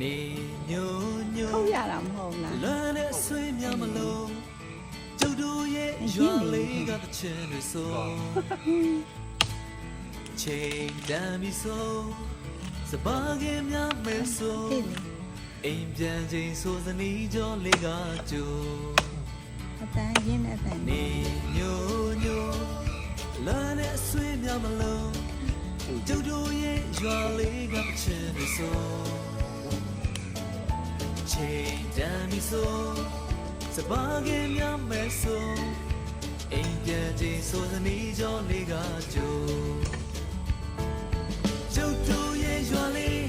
နေညိုညိုဟုတ်ရတာမဟုတ်လားလွမ်းတဲ့ဆွေးများမလို့ကျုပ်တို့ရဲ့ရွာလေးကတစ်ချင်တွေဆိုချိန်တမ်းပြီဆိုစပါးကင်များမဲဆိုအေးလေအိမ်ပြန်ချိန်ဆိုစနီးကြောလေးကကြိုအတန်းရင်းတဲ့အတန်းနေညိုညိုလွမ်းတဲ့ဆွေးများမလို့ကျုပ်တို့ရဲ့ရွာလေး ချိန်တမ်းပြီဆိုစပါးကင်များမဲဆိုအိမ်ပြန်ချိန်ဆိုစနီးကြောလေးကကြိုကျုပ်တို့ရဲ့ရွာလေး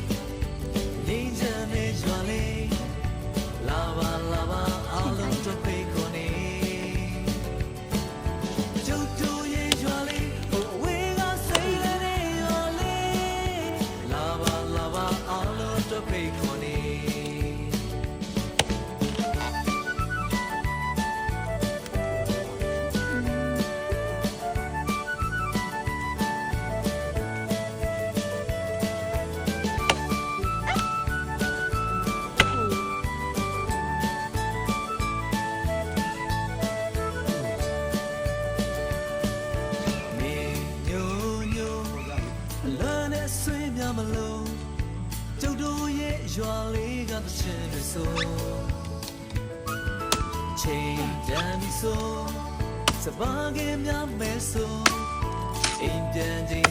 ငြိမ်းချမ်းတဲ့ရွာလေးလာပါလာပါအားလုံးတို့ဖိတ်ခေါ်နေကျုပ်တို့ရဲ့ရွာလေးဟိုဝေးကစိတ်လည်းတဲ့ရွာလေးလာပါလာပါအားလုံးတို့ဖိတ်ခေါ်နေနေ လန်းနဲ့ဆွေးများမလို့ကျုပ်တို့ရဲ့ရွာလေးကတစ်ချက်တွေဆိုချိန်တမ်းပြီဆိုစပါးကင်များမဲဆိုအိမ်ပြန်ချိန်ဆိုသမီးကြောင့်